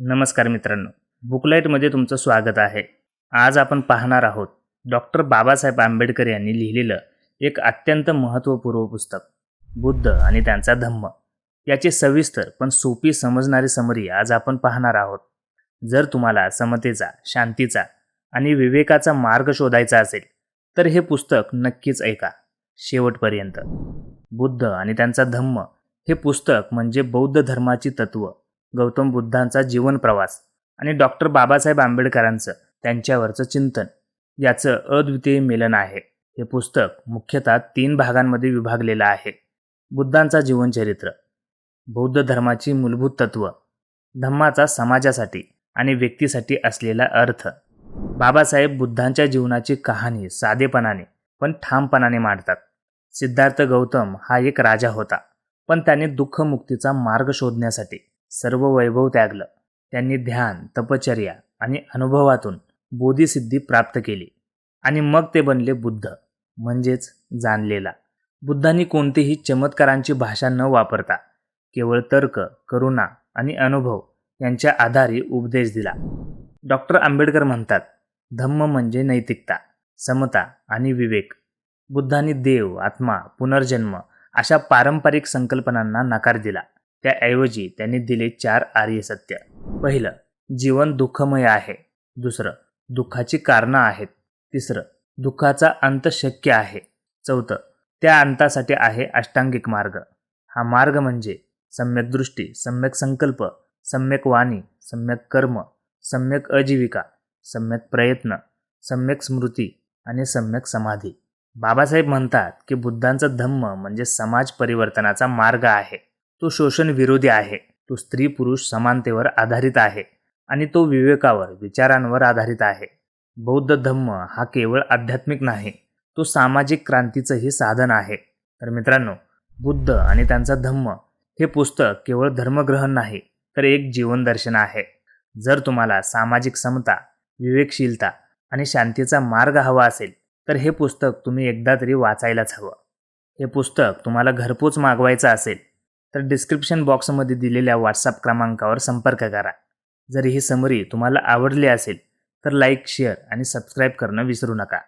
नमस्कार मित्रांनो. बुकलाईटमध्ये तुमचं स्वागत आहे. आज आपण पाहणार आहोत डॉक्टर बाबासाहेब आंबेडकर यांनी लिहिलेलं एक अत्यंत महत्त्वपूर्व पुस्तक बुद्ध आणि त्यांचा धम्म. याची सविस्तर पण सोपी समजणारी समरी आज आपण पाहणार आहोत. जर तुम्हाला समतेचा शांतीचा आणि विवेकाचा मार्ग शोधायचा असेल तर हे पुस्तक नक्कीच ऐका. शेवटपर्यंत. बुद्ध आणि त्यांचा धम्म हे पुस्तक म्हणजे बौद्ध धर्माची तत्त्व गौतम बुद्धांचा जीवन प्रवास आणि डॉक्टर बाबासाहेब आंबेडकरांचं त्यांच्यावरचं चिंतन. याचं अद्वितीय मिलन आहे. हे पुस्तक मुख्यतः तीन भागांमध्ये विभागलेलं आहे. बुद्धांचा जीवनचरित्र बौद्ध धर्माची मूलभूत तत्व धम्माचा समाजासाठी आणि व्यक्तीसाठी असलेला अर्थ. बाबासाहेब बुद्धांच्या जीवनाची कहाणी साधेपणाने पण ठामपणाने मांडतात. सिद्धार्थ गौतम हा एक राजा होता पण त्याने दुःखमुक्तीचा मार्ग शोधण्यासाठी सर्व वैभव त्यागलं. त्यांनी ध्यान तपचर्या आणि अनुभवातून बोधिसिद्धी प्राप्त केली. आणि मग ते बनले बुद्ध म्हणजेच जाणलेला. बुद्धांनी कोणतीही चमत्कारांची भाषा न वापरता केवळ तर्क करुणा आणि अनुभव यांच्या आधारे उपदेश दिला. डॉक्टर आंबेडकर म्हणतात धम्म म्हणजे नैतिकता समता आणि विवेक. बुद्धांनी देव आत्मा पुनर्जन्म अशा पारंपरिक संकल्पनांना नकार दिला. त्याऐवजी त्यांनी दिले चार आर्य सत्य. पहिलं जीवन दुःखमय आहे. दुसरं दुःखाची कारणं आहेत. तिसरं दुःखाचा अंत शक्य आहे. चौथं त्या अंतासाठी आहे अष्टांगिक मार्ग. हा मार्ग म्हणजे सम्यक दृष्टी सम्यक संकल्प सम्यक वाणी सम्यक कर्म सम्यक अजीविका सम्यक प्रयत्न सम्यक स्मृती आणि सम्यक समाधी. बाबासाहेब म्हणतात की बुद्धांचा धम्म म्हणजे समाज परिवर्तनाचा मार्ग आहे. तो शोषण विरोधी आहे. तो स्त्री पुरुष समानतेवर आधारित आहे आणि तो विवेकावर विचारांवर आधारित आहे. बौद्ध धम्म हा केवळ आध्यात्मिक नाही तो सामाजिक क्रांतीचंही साधन आहे. तर मित्रांनो बुद्ध आणि त्यांचा धम्म हे पुस्तक केवळ धर्मग्रहण नाही तर एक जीवनदर्शन आहे. जर तुम्हाला सामाजिक समता विवेकशीलता आणि शांतीचा मार्ग हवा असेल तर हे पुस्तक तुम्ही एकदा तरी वाचायलाच हवं. हे पुस्तक तुम्हाला घरपोच मागवायचं असेल तर डिस्क्रिप्शन बॉक्समध्ये दिलेल्या व्हॉट्सअप क्रमांकावर संपर्क करा. जर ही समरी तुम्हाला आवडली असेल तर लाईक शेअर आणि सबस्क्राईब करणं विसरू नका.